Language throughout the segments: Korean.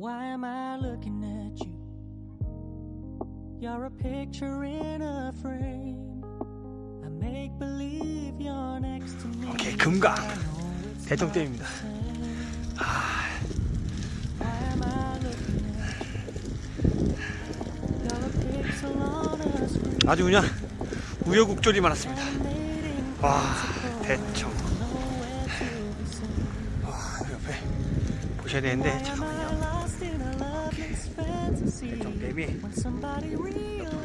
Why am I looking at you? You're a picture in a frame. I make believe you're next to me. 오케이 금강 a screen. 아주 그냥 우여곡절이 많았습니다. 와. 대청. 와 옆에 보셔야 되는데 잠깐만요.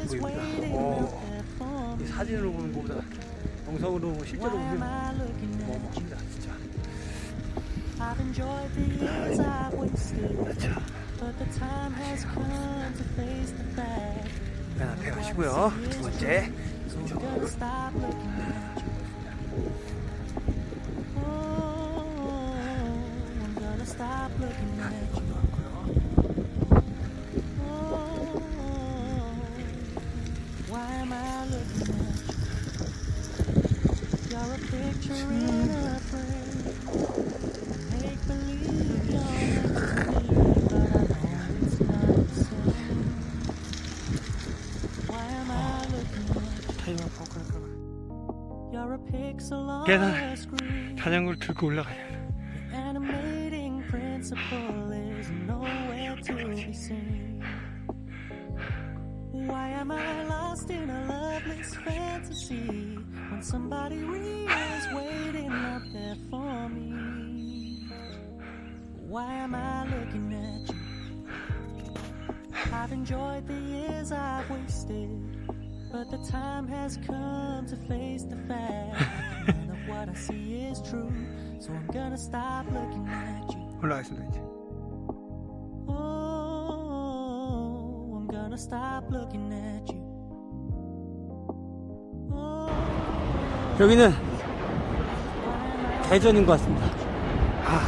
Is 보입니다. 오. 사진으로 보는 것보다 영상으로 실제로 보면? 어마어마합니다 진짜. 그렇죠. 맨 앞에 가시고요. 두 번째 at you. 계단. a screen. 자전거를 들고 올라가야 돼. lost in a loveless fantasy when somebody real is waiting up there for me. Why am I looking at you? I've enjoyed the years I've wasted, but the time has come to face the fact that what I see is true. So I'm gonna stop looking at you. Oh, I'm gonna stop looking at you. 여기는 대전인 것 같습니다. 아,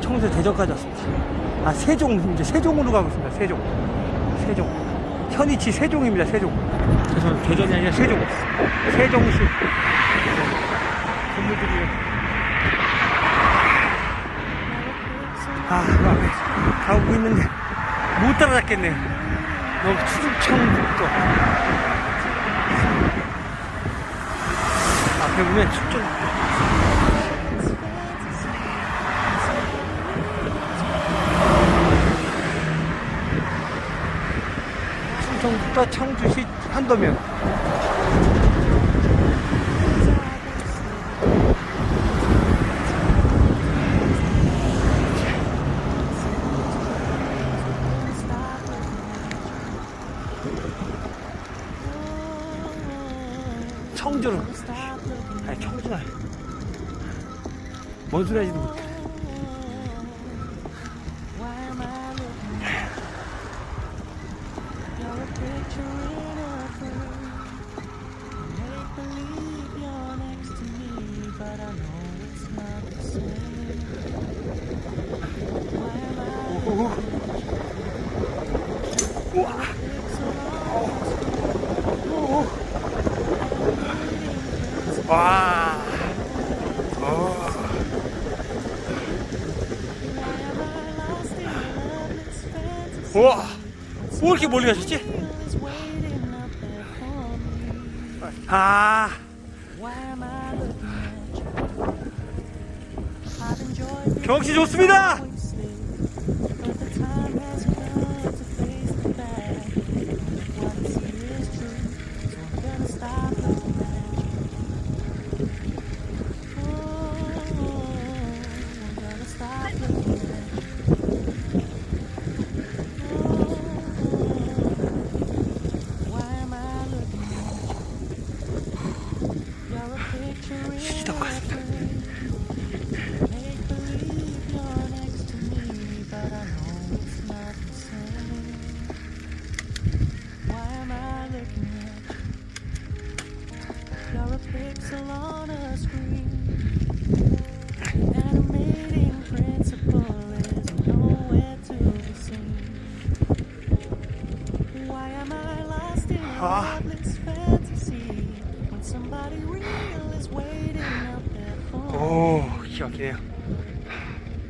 청주 대전까지 왔습니다. 아, 세종, 이제 세종으로 가고 있습니다. 세종. 세종. 현이치 세종입니다. 세종. 죄송합니다. 대전이 아니라 세종. 세종시. 건물들이. 아, 그 앞에 가고 있는데 못 따라잡겠네요. 너무 충청북 도. 앞에 보면 충청. 충청북도 청주시 한도면 청주는. 아니 청주가 뭔 소리 하지도 Why 우와 뭐 이렇게 멀리 가셨지? 아 경치 좋습니다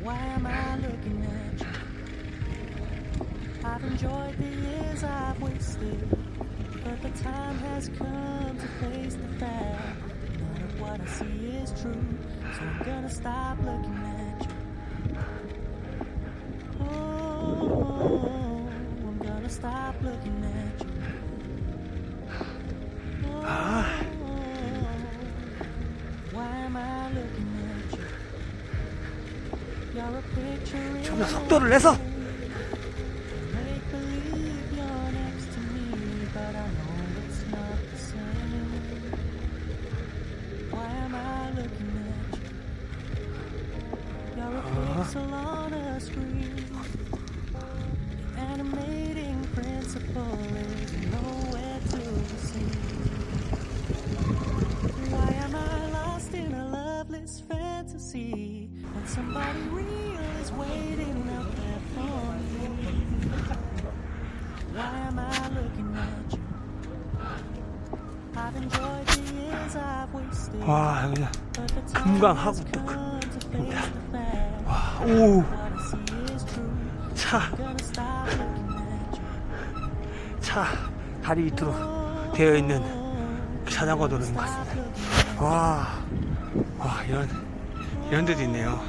Why am I looking at you? I've enjoyed the years I've wasted, but the time has come to face the fact none of what I see is true. So I'm gonna stop looking at you. Oh, I'm gonna stop looking at you. 좀 더 속도를 내서. Make 그- face the fact. 오. 차. 차 다리 밑으로 되어 있는 그 자전거 도로인 것 같습니다. 와, 와 이런 이런 데도 있네요.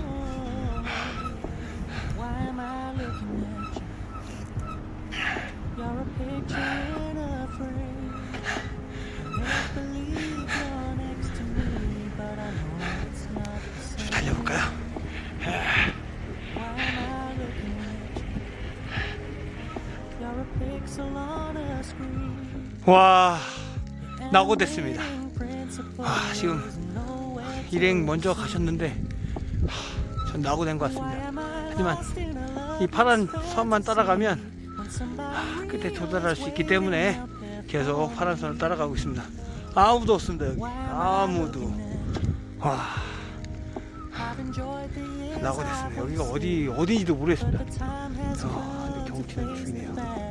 와. Animating principle 아, 지금 일행 먼저 가셨는데 하, 전 낙오된 것 Why 같습니다. 하지만 이 파란 선만 따라가면 somebody 끝에 도달할 수 있기 때문에 계속 파란 선을 따라가고 있습니다. 아무도 없습니다 여기 아무도 와 낙오됐습니다. 여기가 어디 어디인지도 모르겠습니다. 아, 경치는 죽이네요.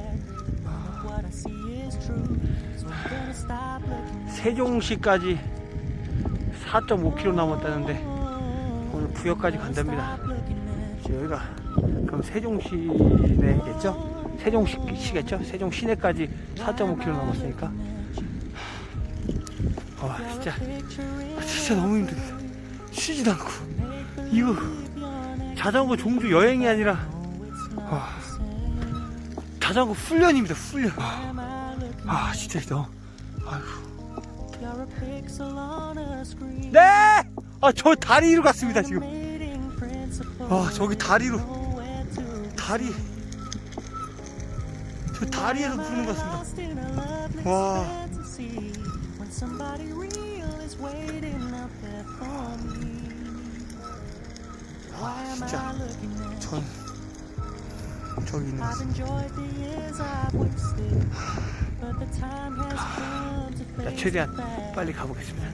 세종시까지 4.5km 남았다는데 오늘 부여까지 간답니다. 여기가 그럼 세종시 내겠죠? 세종시겠죠? 세종 시내까지 4.5km 남았으니까 와 진짜 진짜 너무 힘듭니다. 쉬지도 않고 이거 자전거 종주 여행이 아니라 와, 자전거 훈련입니다. 훈련. 아 진짜 너무 아휴. 네! 아 저 다리로 갔습니다 지금. 아 저기 다리로 다리 저 다리에서 부르는 것 같습니다. 와. 아 진짜 전 저기 있는 것 같습니다. 자, 최대한 빨리 가보겠습니다.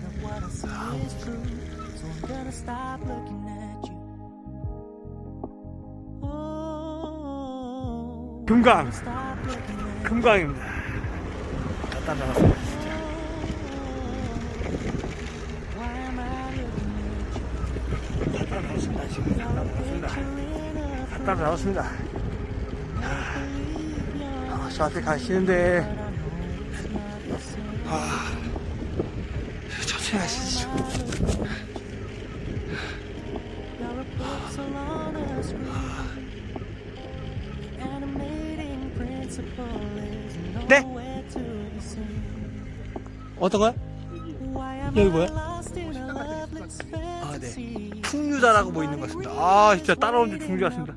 Oh, 금강 금강입니다. 다 따라갔습니다 진짜. 다 따라갔습니다 지금. 다 따라갔습니다. 다 따라갔습니다. 아, 저 앞에 가시는데 아 천천히 is 네? 어떤 거야? 여기 뭐야? 아, 네. 풍류자라고 뭐 있는 것 같습니다. 아, 진짜 따라오는 중 중지 같습니다.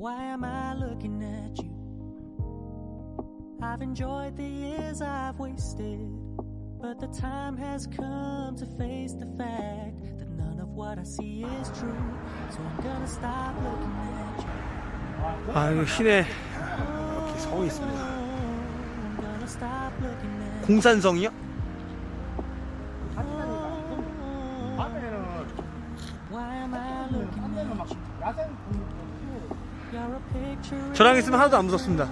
Why am I looking at you? I've enjoyed the years I've wasted, but the time has come to face the fact that none of what I see is true. So I'm gonna stop looking at you. 아, 이거 시내 이렇게 성이 있습니다. I'm gonna stop looking at you. 공산성이요? Why am I looking at you? You're a picture 저랑 있으면 하나도 안 무섭습니다.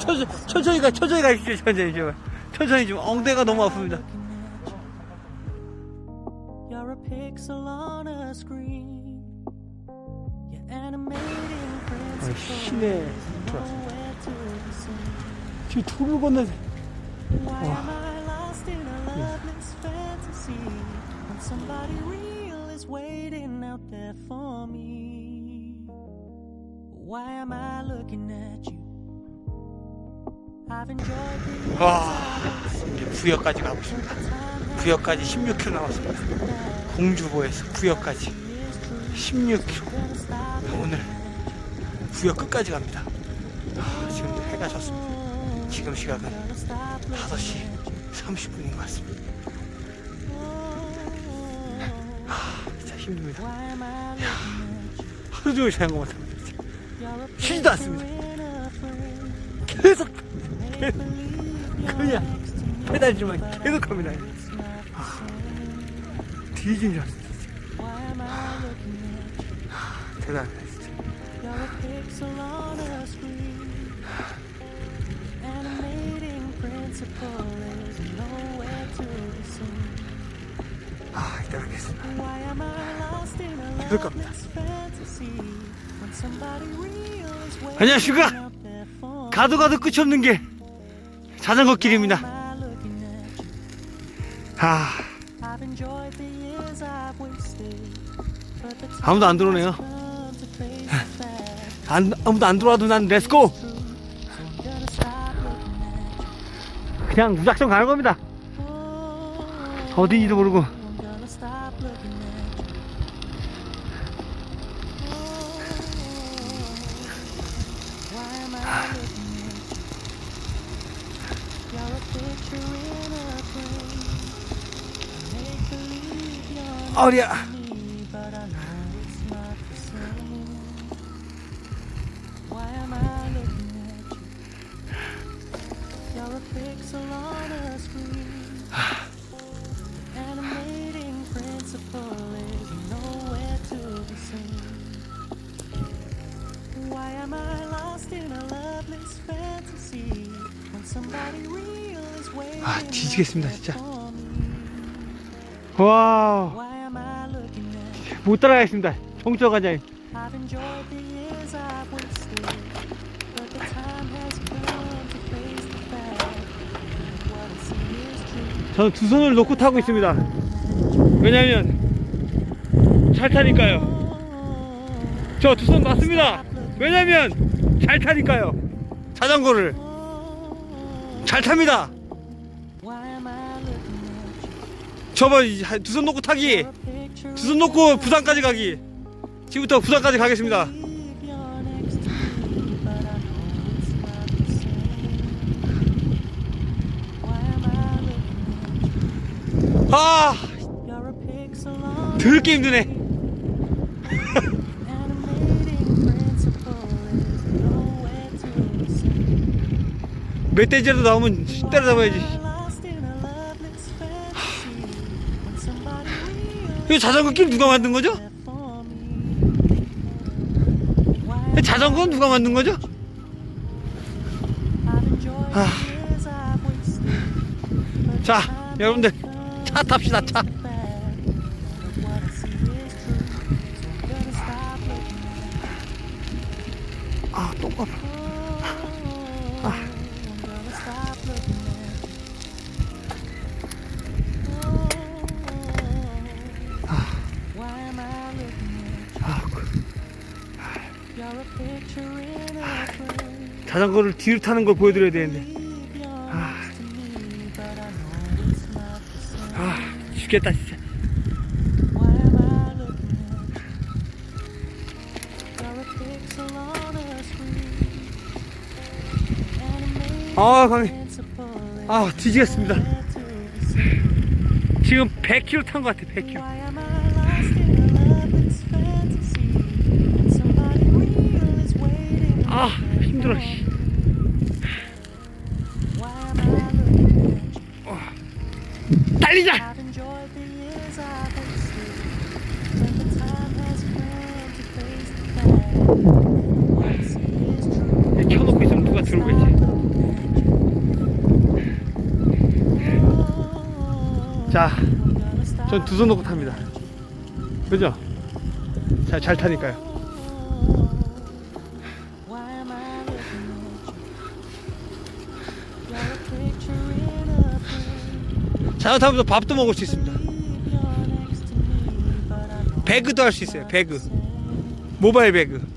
천천히, 천천히 가, 천천히 가십시오, 천천히 좀. 천천히 좀 엉덩이가 너무 아픕니다. 아. 시내 들어왔습니다. 지금 둘을 건너서 when somebody real is waiting out there for me? 와 이제 부여까지 가고 있습니다. 부여까지 16km 남았습니다. 공주보에서 부여까지 16km. 오늘 부여 끝까지 갑니다. 아, 지금 해가 졌습니다. 지금 시각은 5시 30분인 것 같습니다. 아, 진짜 힘듭니다. You? 하루 종일 자전거 못 쉬지도 않습니다. 계속 you're 그냥 페달질만 계속 합니다. 뒤진 줄 알았어요. 대단합니다. 진짜. 아, 이따 뵙겠습니다. 계속 갑니다. 안녕하십니까. 가도 가도 끝이 없는 게 자전거 길입니다. 아, 아무도 안 들어오네요. 안, 아무도 안 들어와도 난 렛츠고! 그냥 무작정 가는 겁니다. Oh, 어디인지도 모르고. Is waiting 아, 뒤지겠습니다, out 진짜. there for me? 와, Why 못 따라가겠습니다. 정철 true. 저는 두 손을 놓고 타고 있습니다. 왜냐면, 잘 타니까요. 저 두 손 놨습니다. 왜냐면, 잘 타니까요. 자전거를. 잘 탑니다. 저번 두 손 놓고 타기. You're a picture 두손 놓고 부산까지 가기. 지금부터 부산까지 가겠습니다. 아, 더럽게 힘드네. 멧돼지라도 나오면 때려잡아야지. 이거 자전거 길 누가 만든 거죠? 이 자전거는 누가 만든 거죠? 아. 자, 여러분들 차 탑시다 차. 자전거를 뒤로 타는 걸 보여드려야 되는데. 아. 아, 죽겠다 진짜. 아, is 아, 뒤지겠습니다. 지금 100km 탄 것 같아, 100km. Why am I lost in a loveless fantasy when somebody real is waiting 아, 힘들어, 켜놓고 있으면 누가 들어오겠지. Oh, 자, I'm gonna stop 저전두 손 놓고 탑니다. 그죠? 잘, 잘 타니까요. 자전거 타면서 밥도 먹을 수 있습니다. 배그도 할 수 있어요. 배그. 모바일 배그.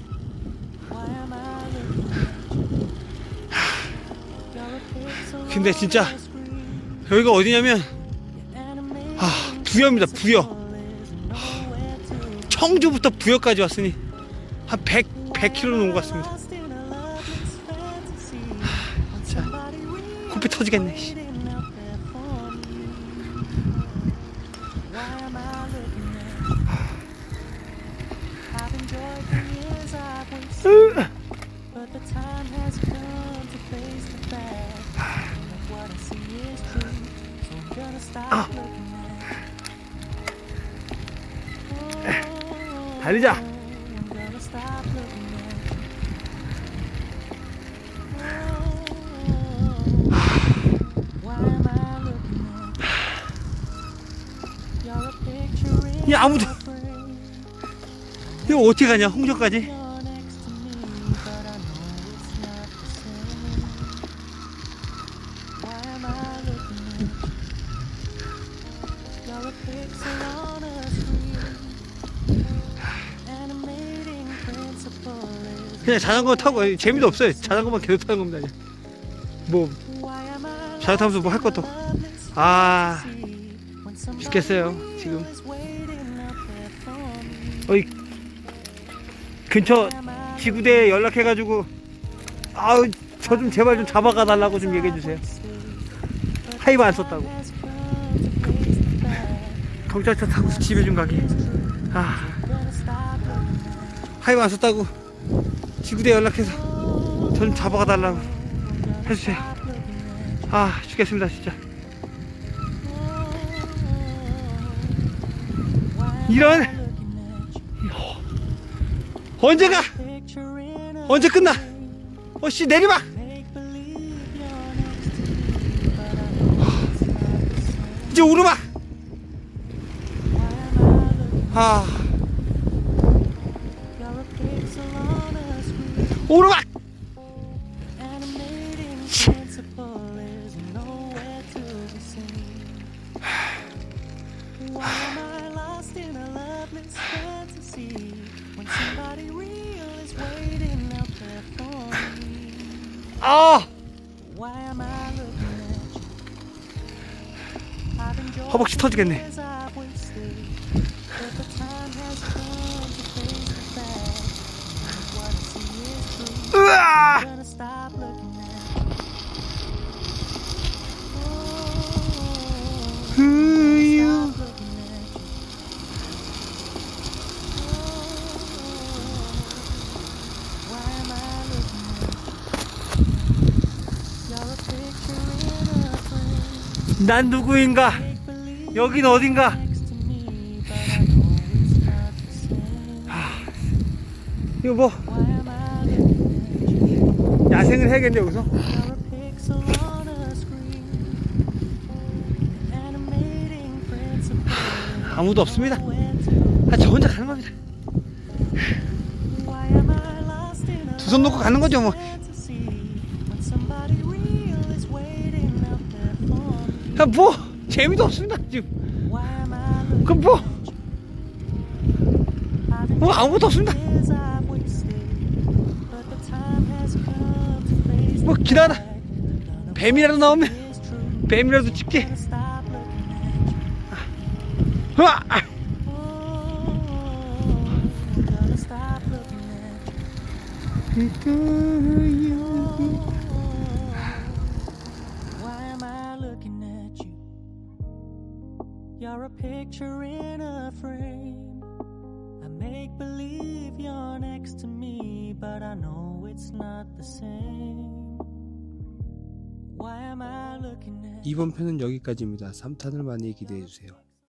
근데 진짜. 여기가 어디냐면 아 부여입니다. 부여. 청주부터 부여까지 왔으니 한 100, 100km 넘은 것 같습니다. somebody real 코피 터지겠네. 씨. Picture in 야, 아무도-. 이거 어떻게 가냐? 홍정까지? 그냥 자전거 타고 재미도 없어요. 자전거만 계속 타는 겁니다. 그냥. 뭐 자전거 타면서 뭐 할 것도. 아 죽겠어요. 지금? 어이 근처 지구대에 연락해가지고 아우 저 좀 제발 좀 잡아가 달라고 좀 얘기해 주세요. 하이브 안 썼다고. 경찰차 타고 집에 좀 가게. 아 하이브 안 썼다고 지구대 연락해서 저좀 잡아가 달라고 해주세요. 아 죽겠습니다 진짜. 이런 in a 언제 끝나? 어씨 내리막. 이제 오르막. 아 I've enjoyed 허벅지 터지겠네. 난 누구인가? 여긴 어딘가? same. 이거 뭐 Why am I looking at you? 야생을 해야겠네 여기서. 아무도 없습니다. 아, 저 혼자 가는 겁니다. 두 손 놓고 가는 거죠 뭐. 아, 뭐 재미도 없습니다 지금. Why am I looking 그 뭐, 뭐 아무것도 없습니다. 뭐 기다려. 뱀이라도 나오면. 뱀이라도 you. 으아! Oh? You're a picture in a frame. I make believe you're next to me, but I know it's not the same. 이번 편은 여기까지입니다. 3탄을 많이 기대해 주세요.